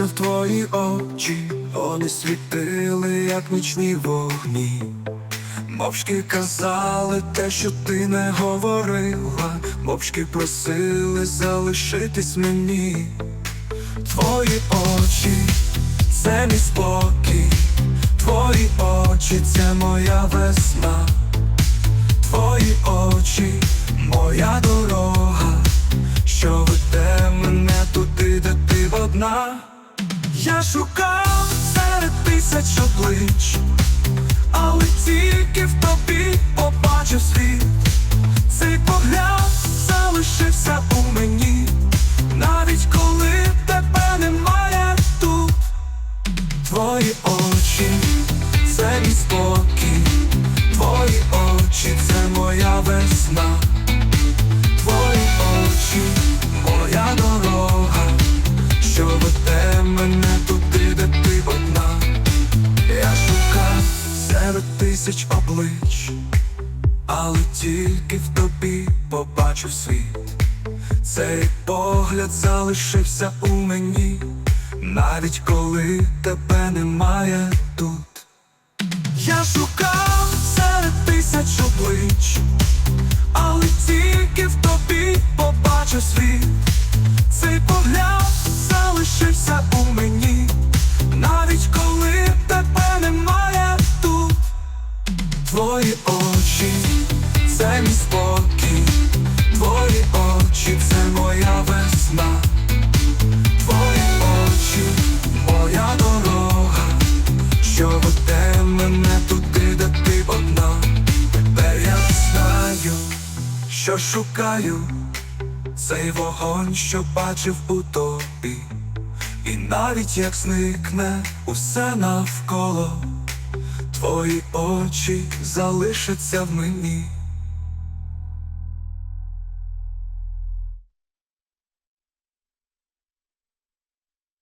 вдивлявся в твої очі, вони світили, як нічні вогні. Мовчки казали те, що ти не говорила, мовчки просили залишитись мені. Твої очі, це мій спокій, твої очі, це моя весна, твої очі, моя дорога, що веде мене туди, де ти одна. Я шукав серед тисяч облич, але тільки в тобі побачив світ. Цей погляд залишився у мені, навіть коли тебе немає тут. Твої очі, це мій спокій, твої очі, це моя весна, тисяч облич, але тільки в тобі побачив світ. Цей погляд залишився у мені, навіть коли тебе немає тут. Я шукав серед тисяч облич, але тільки в тобі побачив світ. Цей погляд залишився у мені, це спокій, твої очі, це моя весна, твої очі, моя дорога, що веде мене туди, де ти одна. Тепер я знаю, що шукаю, цей вогонь, що бачив у тобі, і навіть як зникне усе навколо. Твої очі залишаться в мені.